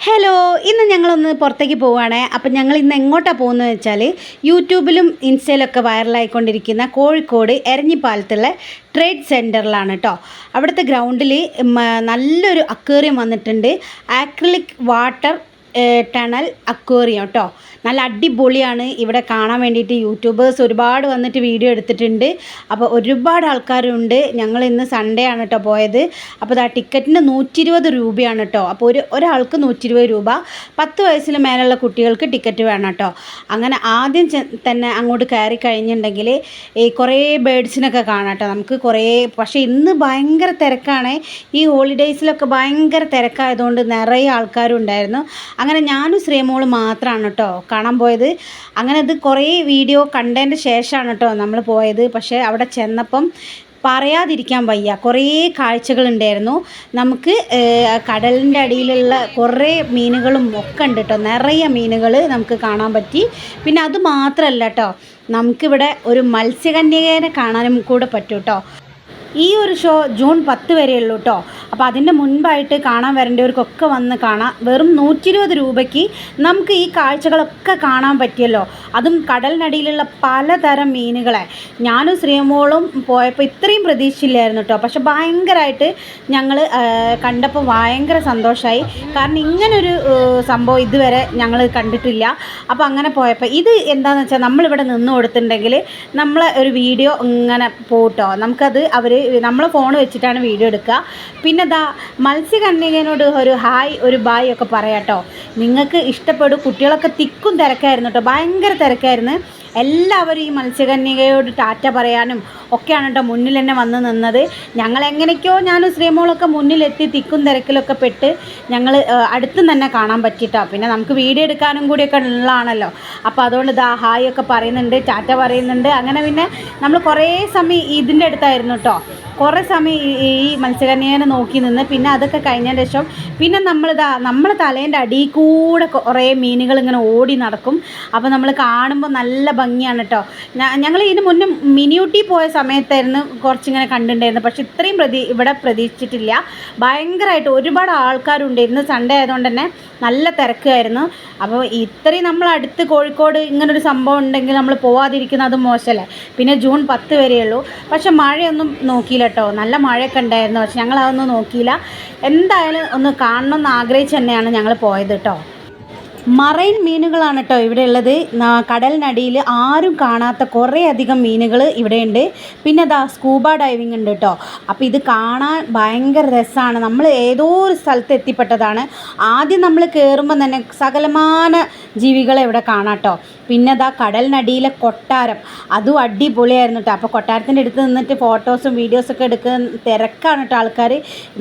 Hello ഇന്ന് ഞങ്ങളൊന്ന് പുറത്തേക്ക് പോവുകയാണ് അപ്പം ഞങ്ങൾ ഇന്ന് എങ്ങോട്ടാണ് പോകുന്നത് വെച്ചാൽ യൂട്യൂബിലും ഇൻസ്റ്റയിലൊക്കെ വൈറലായിക്കൊണ്ടിരിക്കുന്ന കോഴിക്കോട് എരഞ്ഞിപ്പാലത്തുള്ള ട്രേഡ് സെന്ററിലാണ് കേട്ടോ അവിടുത്തെ ഗ്രൗണ്ടിൽ നല്ലൊരു അക്വേറിയം വന്നിട്ടുണ്ട്. ആക്രിലിക് വാട്ടർ ടണൽ അക്വേറിയം കേട്ടോ നല്ല അടിപൊളിയാണ്. ഇവിടെ കാണാൻ വേണ്ടിയിട്ട് യൂട്യൂബേഴ്സ് ഒരുപാട് വന്നിട്ട് വീഡിയോ എടുത്തിട്ടുണ്ട്. അപ്പോൾ ഒരുപാട് ആൾക്കാരുണ്ട്. ഞങ്ങൾ ഇന്ന് സൺഡേ ആണ് കേട്ടോ പോയത്. അപ്പോൾ ആ ടിക്കറ്റിന് നൂറ്റി ഇരുപത് രൂപയാണ് കേട്ടോ അപ്പോൾ ഒരു ഒരാൾക്ക് നൂറ്റി ഇരുപത് രൂപ. പത്ത് വയസ്സിന് മേലുള്ള കുട്ടികൾക്ക് ടിക്കറ്റ് വേണം കേട്ടോ അങ്ങനെ ആദ്യം തന്നെ അങ്ങോട്ട് കയറി കഴിഞ്ഞിട്ടുണ്ടെങ്കിൽ ഈ കുറേ ബേഡ്സിനൊക്കെ കാണാം കേട്ടോ നമുക്ക് കുറേ പക്ഷേ ഇന്ന് ഭയങ്കര തിരക്കാണ്. ഈ ഹോളിഡേയ്സിലൊക്കെ ഭയങ്കര തിരക്കായതുകൊണ്ട് നിറയെ ആൾക്കാരും ഉണ്ടായിരുന്നു അങ്ങനെ ഞാനും ശ്രീമോൾ മാത്രമാണ് കേട്ടോ കാണാൻ പോയത്. അങ്ങനെ ഇത് കുറേ വീഡിയോ കണ്ടതിന്റെ ശേഷമാണ് കേട്ടോ നമ്മൾ പോയത്. പക്ഷേ അവിടെ ചെന്നപ്പം പറയാതിരിക്കാൻ വയ്യ. കുറേ കാഴ്ചകളുണ്ടായിരുന്നു നമുക്ക് കടലിന്റെ അടിയിലുള്ള കുറേ മീനുകളും ഒക്കെ ഉണ്ട് കേട്ടോ നിറയെ മീനുകൾ നമുക്ക് കാണാൻ പറ്റി. പിന്നെ അത് മാത്രമല്ല കേട്ടോ നമുക്കിവിടെ ഒരു മത്സ്യകന്യകേനെ കാണാനും കൂടെ പറ്റും കേട്ടോ ഈ ഒരു ഷോ ജൂൺ പത്ത് വരെ ഉള്ളൂ കേട്ടോ അപ്പോൾ അതിന്റെ മുൻപായിട്ട് കാണാൻ വരേണ്ടവർക്കൊക്കെ വന്ന് കാണാം. വെറും നൂറ്റി ഇരുപത് രൂപയ്ക്ക് നമുക്ക് ഈ കാഴ്ചകളൊക്കെ കാണാൻ പറ്റിയല്ലോ. അതും കടലിനടിയിലുള്ള പലതരം മീനുകളെ. ഞാനും ശ്രീമോളും പോയപ്പോൾ ഇത്രയും പ്രതീക്ഷയില്ലായിരുന്നു കേട്ടോ പക്ഷെ ഭയങ്കരമായിട്ട് ഞങ്ങൾ കണ്ടപ്പോൾ ഭയങ്കര സന്തോഷമായി കാരണം ഇങ്ങനൊരു സംഭവം ഇതുവരെ ഞങ്ങൾ കണ്ടിട്ടില്ല. അപ്പോൾ അങ്ങനെ പോയപ്പോൾ ഇത് എന്താണെന്ന് വെച്ചാൽ നമ്മളിവിടെ നിന്ന് കൊടുത്തിട്ടുണ്ടെങ്കിൽ നമ്മളെ ഒരു വീഡിയോ ഇങ്ങനെ പോട്ടോ. നമുക്കത് അവർ നമ്മളെ ഫോൺ വെച്ചിട്ടാണ് വീഡിയോ എടുക്കുക. പിന്നെ ദാ മത്സ്യകന്യകനോട് ഒരു ഹായ് ഒരു ബായ് ഒക്കെ പറയാട്ടോ. നിങ്ങൾക്ക് ഇഷ്ടപ്പെടും കുട്ടികളൊക്കെ തിക്കും തിരക്കായിരുന്നു കേട്ടോ ഭയങ്കര തിരക്കായിരുന്നു. എല്ലാവരും ഈ മത്സ്യകന്യകയോട് ടാറ്റ പറയാനും ഒക്കെയാണ് കേട്ടോ മുന്നിൽ തന്നെ വന്ന് നിന്നത്. ഞങ്ങൾ എങ്ങനെയൊക്കെയോ ഞാനും ശ്രീമോളൊക്കെ മുന്നിലെത്തി തിക്കും തിരക്കിലൊക്കെ പെട്ട് ഞങ്ങൾ അടുത്തും തന്നെ കാണാൻ പറ്റിയിട്ടോ പിന്നെ നമുക്ക് വീഡിയോ എടുക്കാനും കൂടിയൊക്കെ ഉള്ളതാണല്ലോ. അപ്പോൾ അതുകൊണ്ട് ദാ ഹായ് ഒക്കെ പറയുന്നുണ്ട് ടാറ്റ പറയുന്നുണ്ട്. അങ്ങനെ പിന്നെ നമ്മൾ കുറേ സമയം ഇതിന്റെ അടുത്തായിരുന്നു കേട്ടോ. കുറേ സമയം ഈ- മത്സ്യകന്യകനെ നോക്കി നിന്ന് പിന്നെ അതൊക്കെ കഴിഞ്ഞതിന് ശേഷം പിന്നെ നമ്മളിതാ നമ്മളെ തലേന്റെ അടിയിൽ കൂടെ കുറേ മീനുകൾ ഇങ്ങനെ ഓടി നടക്കും. അപ്പോൾ നമ്മൾ കാണുമ്പോൾ നല്ല ഭംഗിയാണ് കേട്ടോ ഞങ്ങൾ ഇതിന് മുന്നേ മിനിയൂട്ടി പോയ സമയത്തായിരുന്നു കുറച്ചിങ്ങനെ കണ്ടിട്ടുണ്ടായിരുന്നു പക്ഷെ ഇത്രയും പ്രതി ഇവിടെ പ്രതീക്ഷിച്ചിട്ടില്ല. ഭയങ്കരമായിട്ട് ഒരുപാട് ആൾക്കാരുണ്ടായിരുന്നു സൺഡേ ആയതുകൊണ്ട് തന്നെ നല്ല തിരക്കായിരുന്നു. അപ്പോൾ ഇത്രയും നമ്മൾ അടുത്ത് കോഴിക്കോട് ഇങ്ങനൊരു സംഭവം ഉണ്ടെങ്കിൽ നമ്മൾ പോവാതിരിക്കുന്നത് മോശമല്ലേ? പിന്നെ ജൂൺ പത്ത് വരെയുള്ളൂ. പക്ഷെ മഴയൊന്നും നോക്കിയില്ല കേട്ടോ. നല്ല മഴയൊക്കെ ഉണ്ടായിരുന്നു പക്ഷെ ഞങ്ങൾ അതൊന്നും നോക്കിയില്ല. എന്തായാലും ഒന്ന് കാണണം എന്ന് ആഗ്രഹിച്ച് തന്നെയാണ് ഞങ്ങൾ പോയത് കേട്ടോ. മറൈൻ മീനുകളാണ് കേട്ടോ ഇവിടെ ഉള്ളത്. കടലിനടിയിൽ ആരും കാണാത്ത കുറേ അധികം മീനുകൾ ഇവിടെയുണ്ട് പിന്നെ അതാ സ്കൂബ ഡൈവിംഗ് ഉണ്ട് കേട്ടോ അപ്പോൾ ഇത് കാണാൻ ഭയങ്കര രസമാണ് നമ്മൾ ഏതോ ഒരു സ്ഥലത്ത് എത്തിപ്പെട്ടതാണ്. ആദ്യം നമ്മൾ കയറുമ്പോൾ തന്നെ സകലമാന ജീവികളെ ഇവിടെ കാണാം കേട്ടോ പിന്നെ അതാ കടലിനടിയിലെ കൊട്ടാരം. അതും അടിപൊളിയായിരുന്നു കേട്ടോ അപ്പോൾ കൊട്ടാരത്തിന്റെ അടുത്ത് നിന്നിട്ട് ഫോട്ടോസും വീഡിയോസൊക്കെ എടുക്കുന്ന തിരക്കാണ് കേട്ടോ ആൾക്കാർ.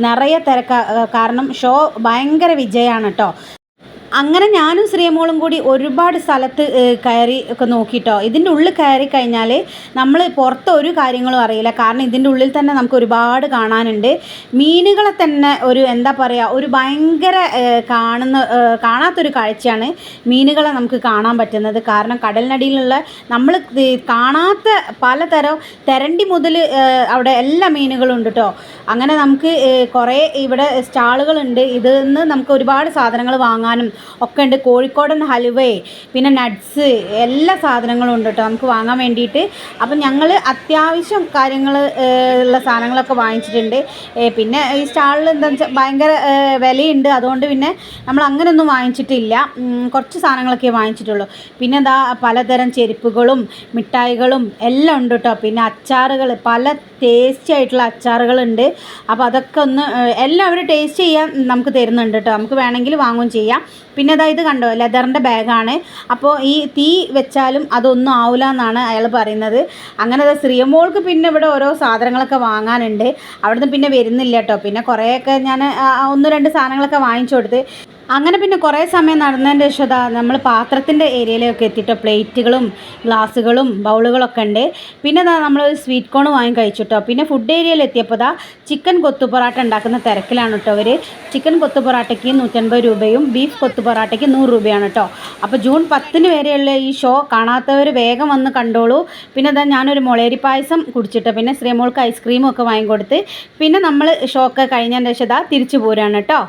നിറയെ തിരക്കാണ് കാരണം ഷോ ഭയങ്കര വിജയമാണ് കേട്ടോ അങ്ങനെ ഞാനും ശ്രീമോളും കൂടി ഒരുപാട് സ്ഥലത്ത് കയറി ഒക്കെ നോക്കിയിട്ടോ ഇതിന്റെ ഉള്ളിൽ കയറി കഴിഞ്ഞാൽ നമ്മൾ പുറത്ത് ഒരു കാര്യങ്ങളും അറിയില്ല. കാരണം ഇതിന്റെ ഉള്ളിൽ തന്നെ നമുക്ക് ഒരുപാട് കാണാനുണ്ട്. മീനുകളെ തന്നെ ഒരു എന്താ പറയുക ഒരു ഭയങ്കര കാണുന്ന കാണാത്തൊരു കാഴ്ചയാണ് മീനുകളെ നമുക്ക് കാണാൻ പറ്റുന്നത്. കാരണം കടലിനടിയിലുള്ള നമ്മൾ കാണാത്ത പലതരം തെരണ്ടി മുതൽ അവിടെ എല്ലാ മീനുകളും ഉണ്ട് കേട്ടോ അങ്ങനെ നമുക്ക് കുറേ ഇവിടെ സ്റ്റാളുകളുണ്ട്. ഇതിൽ നിന്ന് നമുക്ക് ഒരുപാട് സാധനങ്ങൾ വാങ്ങാനും ഒക്കെ ഉണ്ട്. കോഴിക്കോടൻ ഹലുവേ പിന്നെ നട്ട്സ് എല്ലാ സാധനങ്ങളും ഉണ്ട് കേട്ടോ. നമുക്ക് വാങ്ങാൻ വേണ്ടിയിട്ട്. അപ്പം ഞങ്ങൾ അത്യാവശ്യം കാര്യങ്ങൾ ഉള്ള സാധനങ്ങളൊക്കെ വാങ്ങിച്ചിട്ടുണ്ട്. പിന്നെ ഈ സ്റ്റാളിൽ എന്താ വെച്ചാൽ ഭയങ്കര വിലയുണ്ട്. അതുകൊണ്ട് പിന്നെ നമ്മൾ അങ്ങനെയൊന്നും വാങ്ങിച്ചിട്ടില്ല. കുറച്ച് സാധനങ്ങളൊക്കെ വാങ്ങിച്ചിട്ടുള്ളൂ. പിന്നെ എന്താ പലതരം ചെരുപ്പുകളും മിഠായികളും എല്ലാം ഉണ്ട് കേട്ടോ. പിന്നെ അച്ചാറുകൾ പല ടേസ്റ്റി ആയിട്ടുള്ള അച്ചാറുകളുണ്ട്. അപ്പോൾ അതൊക്കെ ഒന്ന് എല്ലാവരും ടേസ്റ്റ് ചെയ്യാൻ നമുക്ക് തരുന്നുണ്ട് കേട്ടോ. നമുക്ക് വേണമെങ്കിൽ വാങ്ങുകയും ചെയ്യാം. പിന്നെ അതാ ഇത് കണ്ടോ ലെതറിന്റെ ബാഗാണ്. അപ്പോൾ ഈ തീ വെച്ചാലും അതൊന്നും ആവില്ല എന്നാണ് അയാൾ പറയുന്നത്. അങ്ങനെ അത് ശ്രീമോൾക്ക് പിന്നെ ഇവിടെ ഓരോ സാധനങ്ങളൊക്കെ വാങ്ങാനുണ്ട്. അവിടുന്ന് പിന്നെ വരുന്നില്ല കേട്ടോ. പിന്നെ കുറേയൊക്കെ ഞാൻ ഒന്ന് രണ്ട് സാധനങ്ങളൊക്കെ വാങ്ങിച്ചു കൊടുത്ത് അങ്ങനെ പിന്നെ കുറേ സമയം നടന്നതിന്റെ ശേഷം നമ്മൾ പാത്രത്തിന്റെ ഏരിയയിലൊക്കെ എത്തിയിട്ട് പ്ലേറ്റുകളും ഗ്ലാസ്സുകളും ബൗളുകളൊക്കെ ഉണ്ട്. പിന്നെ ദാ നമ്മൾ സ്വീറ്റ് കോൺ വാങ്ങി കഴിച്ചു കേട്ടോ പിന്നെ ഫുഡ് ഏരിയയിൽ എത്തിയപ്പോൾ ദാ ചിക്കൻ കൊത്തു പൊറാട്ട ഉണ്ടാക്കുന്ന തിരക്കിലാണ് കേട്ടോ അവർ ചിക്കൻ കൊത്തു പൊറാട്ടയ്ക്ക് നൂറ്റൻപത് രൂപയും ബീഫ് കൊത്തു പൊറാട്ടയ്ക്ക് നൂറ് രൂപയാണ് കേട്ടോ. അപ്പോൾ ജൂൺ പത്തിന് വരെയുള്ള ഈ ഷോ കാണാത്തവർ വേഗം വന്ന് കണ്ടോളൂ. പിന്നെ ദാ ഞാനൊരു മുളേരി പായസം കുടിച്ചിട്ട് പിന്നെ ശ്രീമോൾക്ക് ഐസ്ക്രീമും ഒക്കെ വാങ്ങിക്കൊടുത്ത് പിന്നെ നമ്മൾ ഷോ ഒക്കെ കഴിഞ്ഞതിന്റെ ശേഷം ദാ തിരിച്ചു പോരാണ് കേട്ടോ.